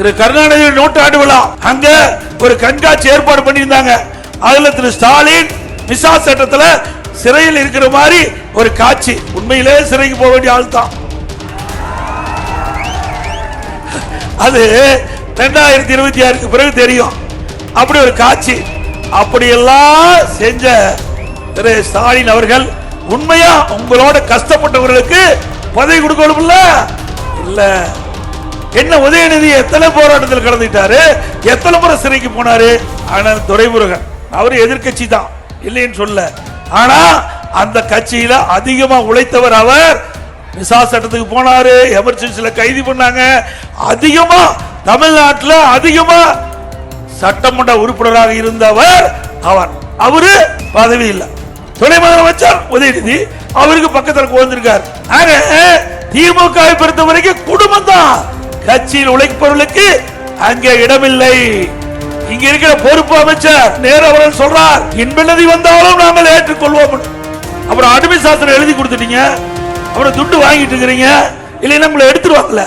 திரு கருணாநிதி நூற்றாண்டு விழா. அங்க ஒரு கண்காட்சி ஏற்பாடு பண்ணியிருந்தாங்க. அதுல திரு ஸ்டாலின் மிசா சட்டத்துல சிறையில் இருக்கிற மாதிரி ஒரு காட்சி. உண்மையிலே சிறைக்கு போக வேண்டிய ஆள் தான். அது ரெண்டாயிரத்தி இருபத்தி ஆறுக்கு பிறகு தெரியும். அப்படி ஒரு காட்சி. அப்படியெல்லாம் செஞ்ச திரு ஸ்டாலின் அவர்கள் உண்மையா உங்களோட கஷ்டப்பட்டவர்களுக்கு பதவி கொடுக்கணும்ல இல்ல. என்ன உதயநிதி எத்தனை போராட்டத்தில் கலந்துட்டாரு எத்தனை முறை சிறைக்கு போனாரு? ஆனால் துரைமுருகன் அவர் எதிர்க்கட்சி தான் இல்லைன்னு சொல்ல ஆனா அந்த கட்சியில அதிகமா உழைத்தவர் அவர். விசா சட்டத்துக்கு போனாரு எமர்ஜென்சில கைது பண்ணாங்க. அதிகமா தமிழ்நாட்டில் அதிகமா சட்டமன்ற உறுப்பினராக இருந்தவர் அவர் அவரு. பதவி இல்லை. துணை முதலமைச்சர் உதயநிதி அவருக்கு பக்கத்தில் உட்கார்ந்திருக்கார். ஆக திமுக பொறுத்த வரைக்கும் குடும்பம் தான். கட்சியில் உழைப்பவர்களுக்கு அங்கே இடமில்லை. இங்க இருக்கிற பொறுப்பு அமைச்சர் நேரு அவர்கள் சொல்றார் இன்பநதி வந்தாலும் நாங்கள் ஏற்றுக்கொள்வோம். அப்புறம் அடிமை சாஸ்திரம் எழுதி கொடுத்துட்டீங்க. அப்புறம் துண்டு வாங்கிட்டு இருக்கிறீங்க. இல்லைன்னா நம்மளை எடுத்துருவாங்கல்ல.